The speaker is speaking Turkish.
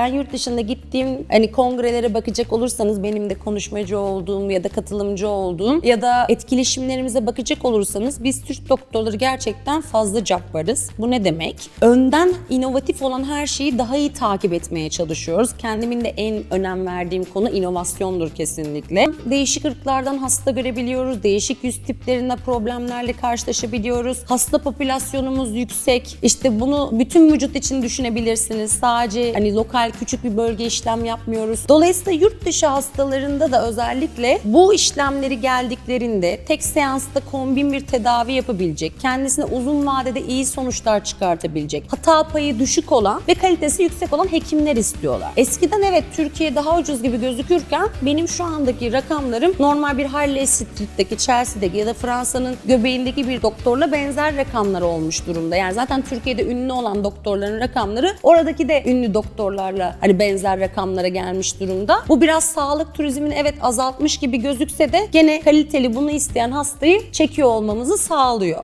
Ben yurt dışında gittiğim hani kongrelere bakacak olursanız benim de konuşmacı olduğum ya da katılımcı olduğum ya da etkileşimlerimize bakacak olursanız biz Türk doktorları gerçekten fazla varız. Bu ne demek? Önden inovatif olan her şeyi daha iyi takip etmeye çalışıyoruz. Kendimin de en önem verdiğim konu inovasyondur kesinlikle. Değişik ırklardan hasta görebiliyoruz. Değişik yüz tiplerinde problemlerle karşılaşabiliyoruz. Hasta popülasyonumuz yüksek. İşte bunu bütün vücut için düşünebilirsiniz. Sadece hani lokal küçük bir bölge işlem yapmıyoruz. Dolayısıyla yurt dışı hastalarında da özellikle bu işlemleri geldiklerinde tek seansta kombin bir tedavi yapabilecek, kendisine uzun vadede iyi sonuçlar çıkartabilecek, hata payı düşük olan ve kalitesi yüksek olan hekimler istiyorlar. Eskiden evet Türkiye daha ucuz gibi gözükürken benim şu andaki rakamlarım normal bir Harley Street'teki, Chelsea'deki ya da Fransa'nın göbeğindeki bir doktorla benzer rakamlar olmuş durumda. Yani zaten Türkiye'de ünlü olan doktorların rakamları oradaki de ünlü doktorlarla hani benzer rakamlara gelmiş durumda. Bu biraz sağlık turizmini evet azaltmış gibi gözükse de gene kaliteli bunu isteyen hastayı çekiyor olmamızı sağlıyor.